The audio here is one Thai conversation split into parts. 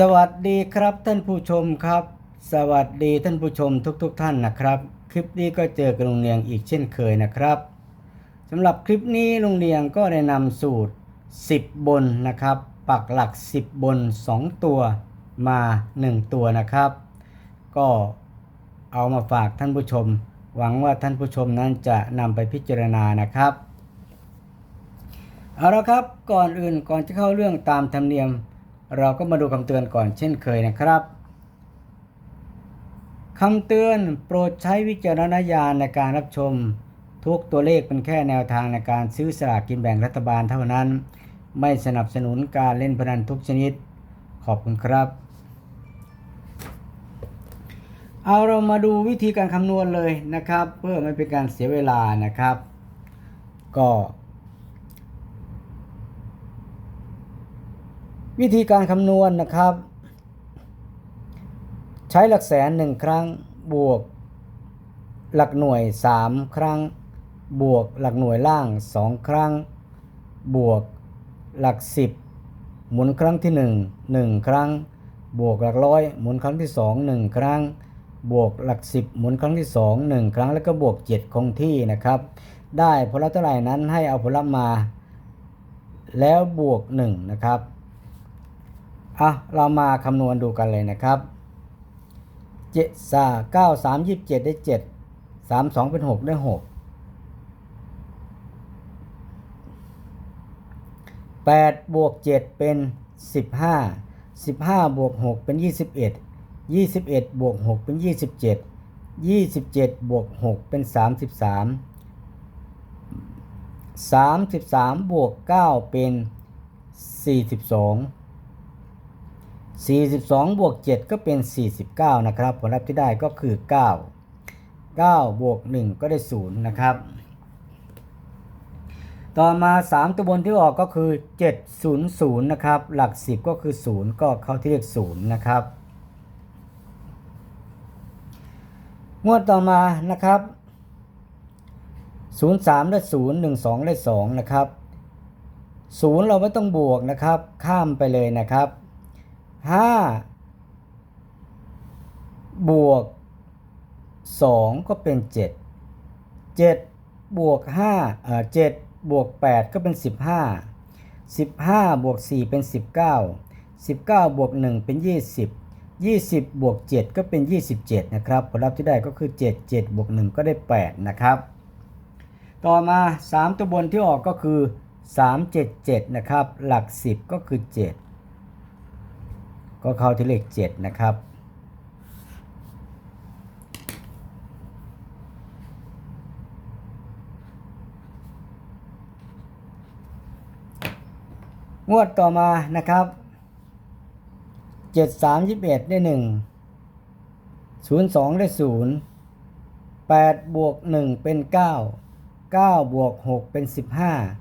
สวัสดีครับท่านผู้ชมครับ สวัสดีท่านผู้ชมทุกๆทท่านนะครับ คลิปนี้ก็เจอกับลุงเลียงอีกเช่นเคยนะครับสำหรับคลิปนี้ลุงเลียงก็ได้นำสูตร 10 บนนะครับ ปักหลัก 10 บน 2 ตัวมา 1 ตัวนะครับ ก็เอามาฝากท่านผู้ชม หวังว่าท่านผู้ชมนั้นจะนำไปพิจารณานะครับเอาละครับก่อนอื่นก่อนจะเข้าเรื่องตามธรรมเนียม เราก็มาดูคำเตือนก่อนเช่นเคยนะครับคำเตือนโปรดใช้วิจารณญาณในการรับชม ทุกตัวเลขเป็นแค่แนวทางในการซื้อสลากกินแบ่งรัฐบาลเท่านั้น ไม่สนับสนุนการเล่นพนันทุกชนิด ขอบคุณครับ เอาเรามาดูวิธีการคำนวณเลยนะครับ เพื่อไม่เป็นการเสียเวลานะครับ ก็ วิธีการคำนวณนะครับ ใช้หลักแสนหนึ่งครั้งบวก หลักหน่วย 3 ครั้ง บวกหลักหน่วยล่าง 2 ครั้ง บวกหลัก 10 หมุนครั้งที่ 1 1 ครั้ง บวกหลักร้อยหมุนครั้งที่ 2 1 ครั้ง บวกหลัก 10 หมุนครั้งที่ 2 1 ครั้งแล้วก็บวก 7 คงที่นะครับ ได้ผลลัพธ์เท่าไหร่นั้นให้เอาผลลัพธ์มา แล้วบวก 1 นะครับ อะเรามาคำนวณดูกันเลยนะครับเจ็ดสาเก้าสามยี่สิบเจ็ดได้เจ็ดสามสองเป็นหกได้หกแปดบวกเจ็ดเป็นสิบห้าสิบห้าบวกหกเป็นยี่สิบเอ็ดยี่สิบเอ็ดบวกหกเป็นยี่สิบเจ็ดยี่สิบเจ็ดบวกหกเป็นสามสิบสามสามสิบสามบวกเก้าเป็นสี่สิบสอง 42 บวก 7 ก็เป็น 49 นะครับ ผลลัพธ์ที่ได้ก็คือ 9 9 บวก 1 ก็ได้ 0 นะครับ ต่อมา 3 ตัวบนที่ออกก็คือ 700 นะครับ หลัก 10 ก็คือ 0 ก็เข้าที่เลข0นะครับ งวดต่อมานะครับ 03 ได้ 0 12 ได้ 2 นะครับ 0 เราไม่ต้องบวกนะครับ ข้ามไปเลยนะครับ ห้าบวกสองก็เป็นเจ็ดเจ็ดบวกห้าเอ่อเจ็ดบวกแปดก็เป็นสิบห้าสิบห้าบวกสี่เป็นสิบเก้าสิบเก้าบวกหนึ่งเป็นยี่สิบยี่สิบบวกเจ็ดก็เป็นยี่สิบเจ็ดนะครับผลลัพธ์ที่ได้ก็คือเจ็ดเจ็ดบวกหนึ่งก็ได้แปดนะครับ ต่อมาสามตัวบนที่ออกก็คือสามเจ็ดเจ็ดนะครับ หลักสิบก็คือเจ็ด ก็เข้าที่เลข7นะครับ งวดต่อมานะครับ7 3 21ได้1 0 2ได้0 8บวก1เป็น9 9บวก6เป็น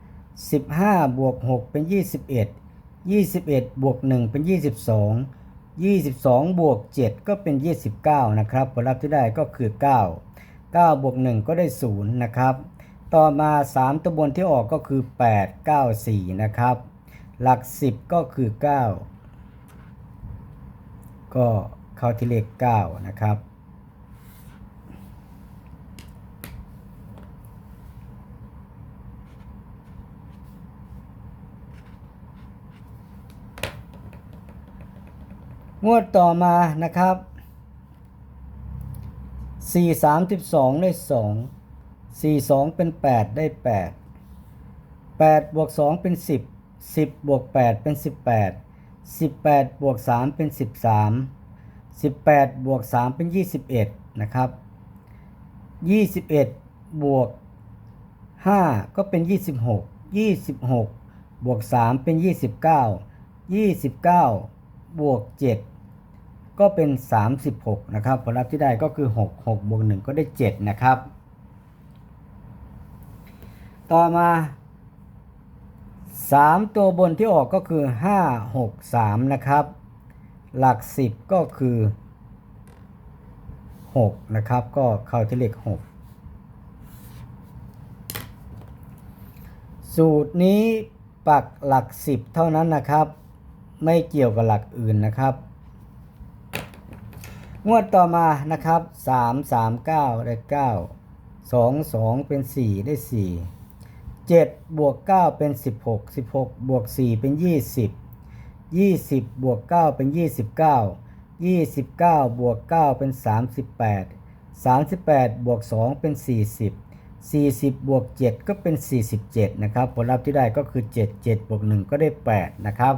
15 15บวก6เป็น21 21 บวก 1 เป็น 22 22 บวก 7 ก็เป็น 29 นะครับผลลัพธ์ที่ได้ก็คือ 9 9 บวก 1 ก็ได้ 0 นะครับ ต่อมา 3 ตัวบนที่ออกก็คือ 8 9 4 นะครับ หลัก 10 ก็คือ 9 ก็เข้าที่เลข 9 นะครับ งวดต่อมานะครับ 4 32 ได้ 2 4 2 เป็น 8 ได้ 8 8 บวก 2 เป็น 10 10 บวก 8 เป็น 18 18 บวก 3 เป็น 13 18 บวก 3 เป็น 21 นะครับ 21 บวก 5 ก็เป็น 26 26 บวก 3 เป็น 29 29 บวก 7 ก็เป็น 36 นะครับ ผลลัพธ์ที่ได้ก็คือ 6 6บวก1ก็ได้ 7 นะครับ ต่อมา 3 ตัวบนที่ออกก็คือ 5 6 3 นะครับ หลัก 10 ก็คือ 6 นะครับ ก็เข้าที่เลข 6 สูตรนี้ปักหลัก 10 เท่านั้นนะครับ ไม่เกี่ยวกับหลักอื่นนะครับ งวดต่อมานะครับสามสามเก้าได้เก้าสองสองเป็นสี่ได้สี่เจ็ดบวกเก้าเป็นสิบหกสิบหกบวกสี่เป็นยี่สิบยี่สิบบวกเก้าเป็นยี่สิบเก้ายี่สิบเก้าบวกเก้าเป็นสามสิบแปดสามสิบแปดบวกสองเป็นสี่สิบสี่สิบบวกเจ็ดก็เป็นสี่สิบเจ็ดนะครับ ผลลัพธ์ที่ได้ก็คือเจ็ดเจ็ดบวกหนึ่งก็ได้แปดนะครับ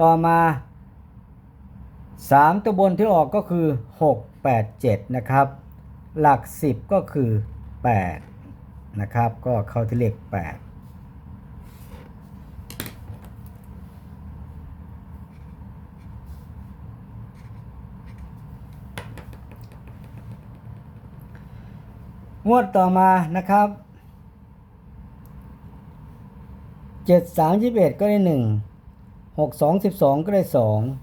ต่อมา 3 ตัวบนที่ออกก็คือ 6 8 7 นะครับ หลัก 10 ก็คือ 8 นะครับ ก็เข้าที่เลข 8งวดต่อมานะครับ 7 3 21 ก็ได้ 1 6 2 12 ก็ได้ 2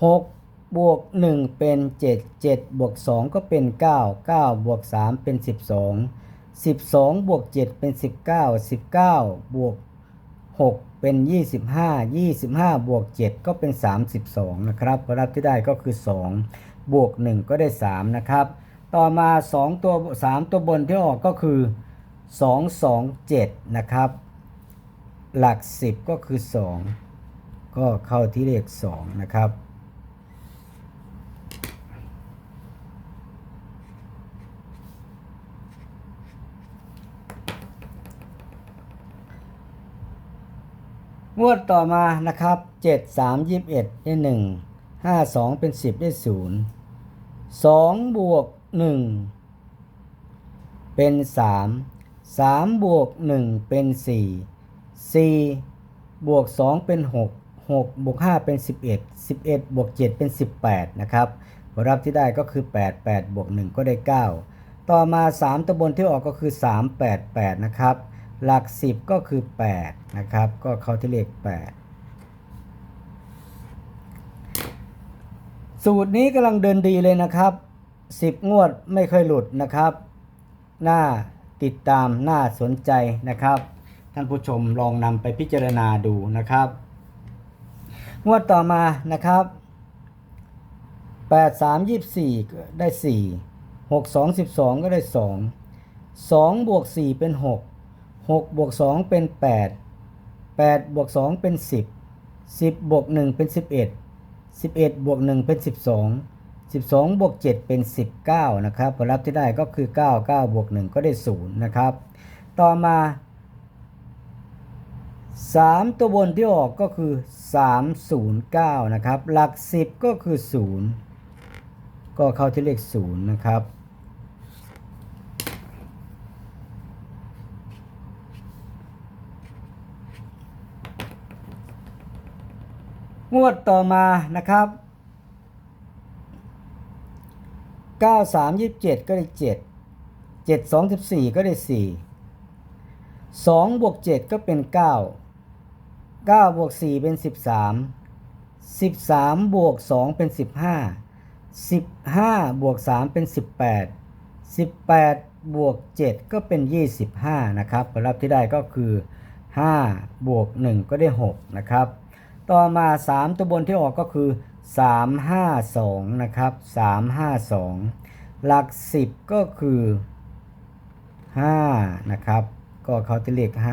6 บวก 1 เป็น 7 7 บวก 2 ก็เป็น 9 9 บวก 3 เป็น 12 12 บวก 7 เป็น 19 19 บวก 6 เป็น 25 25 บวก 7 ก็เป็น 32 นะครับผลลัพธ์ที่ได้ก็คือ 2 บวก 1 ก็ได้ 3 นะครับ ต่อมา 2 ตัว 3 ตัวบนที่ออกก็คือ 2 2 7 นะครับ หลัก 10 ก็คือ 2 ก็เข้าที่เลข 2 นะครับ งวดต่อมานะครับ 7 3 21 ได้ 1 5 2 เป็น 10 ได้ 0 2 บวก 1 เป็น 3 3 บวก 1 เป็น 4 4 บวก 2 เป็น 6 6 บวก 5 เป็น 11 11 บวก 7 เป็น 18 นะครับผลลัพธ์ที่ได้ก็คือ 8 8 บวก 1 ก็ได้ 9 ต่อมา 3ตัวบนที่ออกก็คือ 3 8 8 นะครับ หลัก 10 ก็คือ 8 นะครับ ก็เข้าที่เลข 8 สูตรนี้กำลังเดินดีเลยนะครับ 10 งวดไม่เคยหลุดนะครับน่าติดตามน่าสนใจนะครับ ท่านผู้ชมลองนำไปพิจารณาดูนะครับ งวดต่อมานะครับ 8 3 24ก็ได้ 4 6 2 12 ก็ได้ 2 2บวก4เป็น 6 6บวก2เป็น 8 8บวก2เป็น 10 10บวก1เป็น 11 11บวก1เป็น 12 12บวก7เป็น 19 นะครับ ผลลัพธ์ที่ได้ก็คือ 9 9บวก1ก็ได้ 0 นะครับ ต่อมา 3 ตัวบนที่ออกก็คือ 309 นะครับ หลัก 10 ก็คือ 0 ก็เข้าที่เลข 0 นะครับ งวดต่อมานะครับ 9 3 27 ก็ได้ 7 7 2 14 ก็ได้ 4 2บวก7 ก็เป็น 9 9บวก4 เป็น 13 13บวก2 เป็น 15 15บวก3 เป็น 18 18บวก7 ก็เป็น 25 นะครับผลลัพธ์ที่ได้ก็คือ 5 บวก 1 ก็ได้ 6 นะครับ ต่อมา 3 ตัวบนที่ออกก็คือ 3 5 2 นะครับ 3 5 2 หลัก 10 ก็คือ 5 นะครับ ก็เขาจะเรียก 5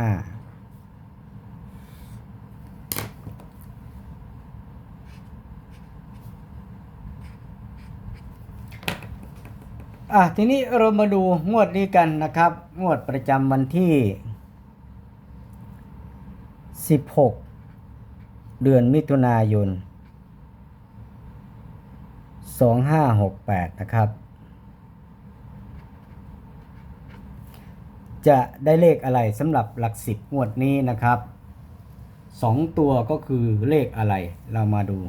อะทีนี้เรามาดูงวดนี้กันนะครับ งวดประจำวันที่ 16 เดือนมิถุนายน 2568 นะครับ จะได้เลขอะไรสำหรับหลักสิบงวดนี้นะครับสองตัวก็คือเลขอะไรเรามาดู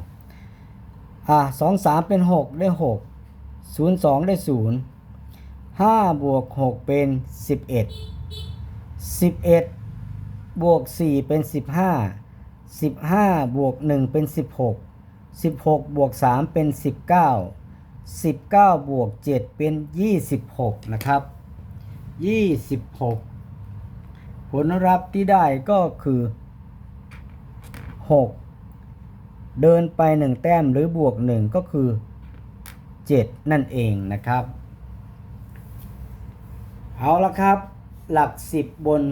อะสองสามเป็นหกได้หกศูนย์สองได้ศูนย์ห้าบวกหกเป็นสิบเอ็ดสิบเอ็ดบวกสี่เป็นสิ บห้าสิบห้าบวกหนึ่งเป็นสิบหกสิบหกบวกสามเป็นสิบเก้าสิบเก้าบวกเจ็ดเป็นยี่สิบหกนะครับยี่สิบหกผลลัพธ์ที่ได้ก็คือหกเดินไป 1 แต้มหรือบวก 1 ก็คือ 7 นั่นเองนะครับ เอาละครับ หลัก 10 บน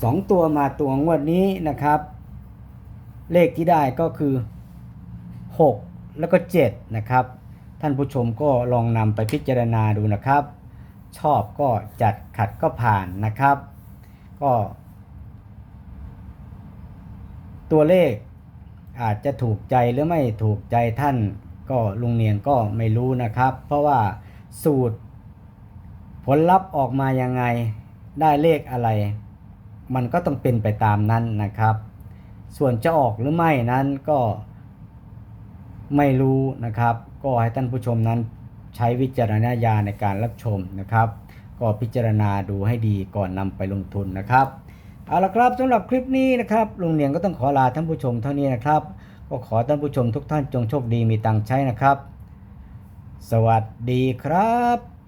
2ตัวมาตัวงวดนี้นะครับ เลขที่ได้ก็คือ 6 แล้วก็ 7 นะครับ ท่านผู้ชมก็ลองนำไปพิจารณาดูนะครับ ชอบก็จัดขัดก็ผ่านนะครับ ก็ ตัวเลขอาจจะถูกใจหรือไม่ถูกใจท่านก็ลุงเนียงก็ไม่รู้นะครับ เพราะว่าสูตรผลลัพธ์ออกมายังไงได้เลขอะไร มันก็ต้องเป็นไปตามนั้นนะครับ ส่วนจะออกหรือไม่นั้นก็ไม่รู้นะครับ ก็ให้ท่านผู้ชมนั้นใช้วิจารณญาณในการรับชมนะครับ ก็พิจารณาดูให้ดีก่อนนำไปลงทุนนะครับเอาละครับสำหรับคลิปนี้นะครับลุงเนียงก็ต้องขอลาท่านผู้ชมเท่านี้นะครับก็ขอท่านผู้ชมทุกท่านจงโชคดีมีตังใช้นะครับ สวัสดีครับ